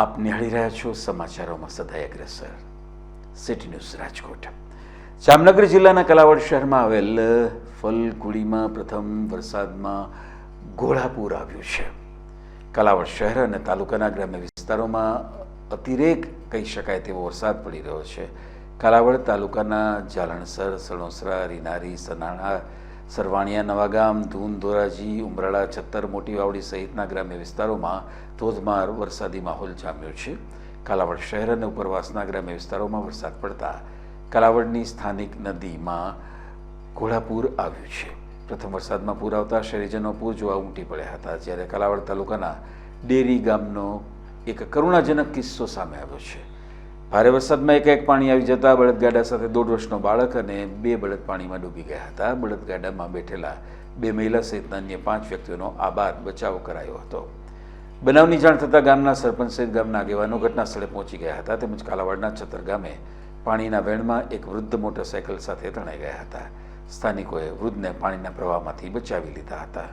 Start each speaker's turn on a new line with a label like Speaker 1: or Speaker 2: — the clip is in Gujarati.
Speaker 1: આપ નિહાળી રહ્યા છો સમાચારોમાં સદાય અગ્રેસર સિટી ન્યૂઝ રાજકોટ. જામનગર જિલ્લાના કલાવડ શહેરમાં આવેલ ફલકુડીમાં પ્રથમ વરસાદમાં ઘોડાપૂર આવ્યું છે. કલાવડ શહેર અને તાલુકાના ગ્રામ્ય વિસ્તારોમાં અતિરેક કહી શકાય તેવો વરસાદ પડી રહ્યો છે. કાલાવડ તાલુકાના જાલણસર, સણોસરા, રીનારી, સનાણા સરવાણિયા, નવાગામ, ધૂન, ધોરાજી, ઉમરાળા, છત્તર મોટી વાવડી સહિતના ગ્રામ્ય વિસ્તારોમાં ધોધમાર વરસાદી માહોલ જામ્યો છે. કાલાવડ શહેર અને ઉપરવાસના ગ્રામ્ય વિસ્તારોમાં વરસાદ પડતા કાલાવડની સ્થાનિક નદીમાં ઘોડાપૂર આવ્યું છે. પ્રથમ વરસાદમાં પૂર આવતા શહેરીજનો પૂર જોવા ઉમટી પડ્યા હતા, જ્યારે કાલાવડ તાલુકાના ડેરી ગામનો એક કરુણાજનક કિસ્સો સામે આવ્યો છે. ભારે વરસાદમાં એક એક પાણી આવી જતા બળદગાડા સાથે દોઢ વર્ષનો બાળક અને બે બળદ પાણીમાં ડૂબી ગયા હતા. બળદગાડામાં બેઠેલા બે મહિલા સહિતના અન્ય પાંચ વ્યક્તિઓનો આબાદ બચાવ કરાયો હતો. બનાવની જાણ થતાં ગામના સરપંચ સહિત ગામના આગેવાનો ઘટના સ્થળે પહોંચી ગયા હતા. તેમજ કાલાવાડના છતર ગામે પાણીના વેણમાં એક વૃદ્ધ મોટરસાયકલ સાથે તણાઈ ગયા હતા. સ્થાનિકોએ વૃદ્ધને પાણીના પ્રવાહમાંથી બચાવી લીધા હતા.